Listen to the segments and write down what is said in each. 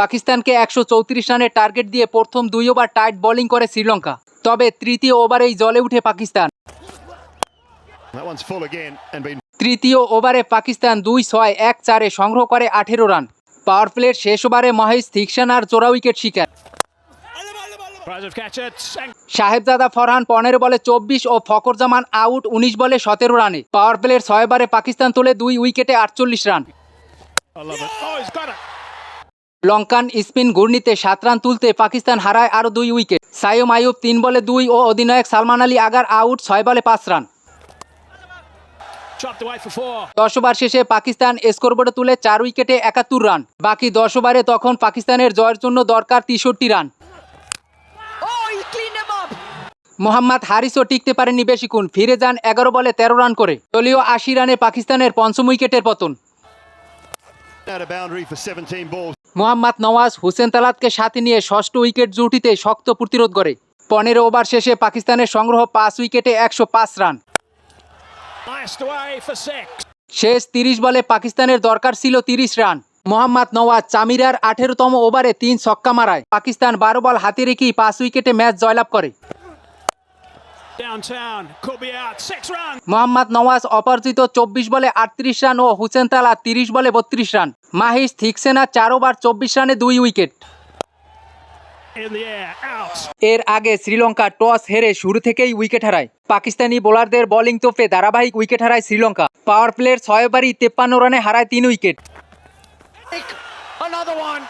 পাকিস্তানকে একশো চৌত্রিশ রানের টার্গেট দিয়ে প্রথম দুই ওভার টাইট বোলিং করে শ্রীলঙ্কা। তবে তৃতীয় ওভারেই জলে উঠে পাকিস্তান। তৃতীয় ওভারে পাকিস্তান দুই ছয় এক চারে সংগ্রহ করে আঠেরো রান। পাওয়ার প্লের শেষ ওভারে মহেশ থিকসান আর চোরা উইকেট শিকার। সাহেবজাদা ফরহান পনেরো বলে চব্বিশ ও ফকর জামান আউট উনিশ বলে সতেরো রানে। পাওয়ার প্লের ছয় ওভারে পাকিস্তান তোলে দুই উইকেটে আটচল্লিশ রান। লঙ্কান স্পিন ঘূর্ণিতে সাত রান তুলতে পাকিস্তান হারায় আরও দুই উইকেট। সাইম আইয়ুব তিন বলে দুই ও অধিনায়ক সালমান আলী আগার আউট ছয় বলে পাঁচ রান. দশ ওভার শেষে পাকিস্তান স্কোরবোর্ডে তুলে চার উইকেটে একাত্তর রান। বাকি দশ ওভারে তখন পাকিস্তানের জয়ের জন্য দরকার তেষট্টি রান। মোহাম্মদ হারিসও টিকতে পারেননি বেশিক্ষণ। ফিরে যান এগারো বলে তেরো রান করে। দলীয় আশি রানে পাকিস্তানের পঞ্চম উইকেটের পতন। মোহাম্মদ নওয়াজ হুসেন তালাতকে সাথে নিয়ে ষষ্ঠ উইকেট জুটিতে শক্ত প্রতিরোধ করে। পনেরো ওভার শেষে পাকিস্তানের সংগ্রহ পাঁচ উইকেটে একশো পাঁচ রান. শেষ তিরিশ বলে পাকিস্তানের দরকার ছিল তিরিশ রান। মোহাম্মদ নওয়াজ চামিরার আঠেরোতম ওভারে তিন ছক্কা মারায়। পাকিস্তান বারো বল হাতে রেখেই পাঁচ উইকেটে ম্যাচ জয়লাভ করে। মোহাম্মদ নওয়াজ অপরাজিত চব্বিশ বলে আটত্রিশ রান ও হুসেন তালা তিরিশ বলে বত্রিশ রান। মাহিস থিকসেনা চার ওভার চব্বিশ রানে দুই wicket. In the air. Out. এর আগে শ্রীলঙ্কা টস হেরে শুরু থেকেই উইকেট হারায়। পাকিস্তানি বোলারদের বোলিং তোপে ধারাবাহিক উইকেট হারায় শ্রীলঙ্কা। পাওয়ার প্লের ছয় ওভারই তেপ্পান্ন রানে হারায় তিন উইকেট। Another one.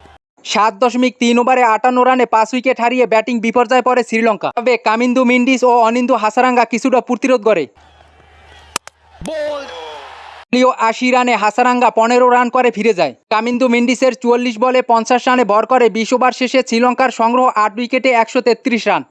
সাত দশমিক তিন ওভারে আটান্ন রানে পাঁচ উইকেট হারিয়ে ব্যাটিং বিপর্যয় পড়ে শ্রীলঙ্কা। তবে কামিন্দু মিন্ডিস ও অনিন্দু হাসারাঙ্গা কিছুটা প্রতিরোধ করে. আশি রানে হাসারাঙ্গা পনেরো রান করে ফিরে যায়। কামিন্দু মিন্ডিসের চুয়াল্লিশ বলে পঞ্চাশ রানে ভর করে বিশ ওভার শেষে শ্রীলঙ্কার সংগ্রহ আট উইকেটে একশো তেত্রিশ রান।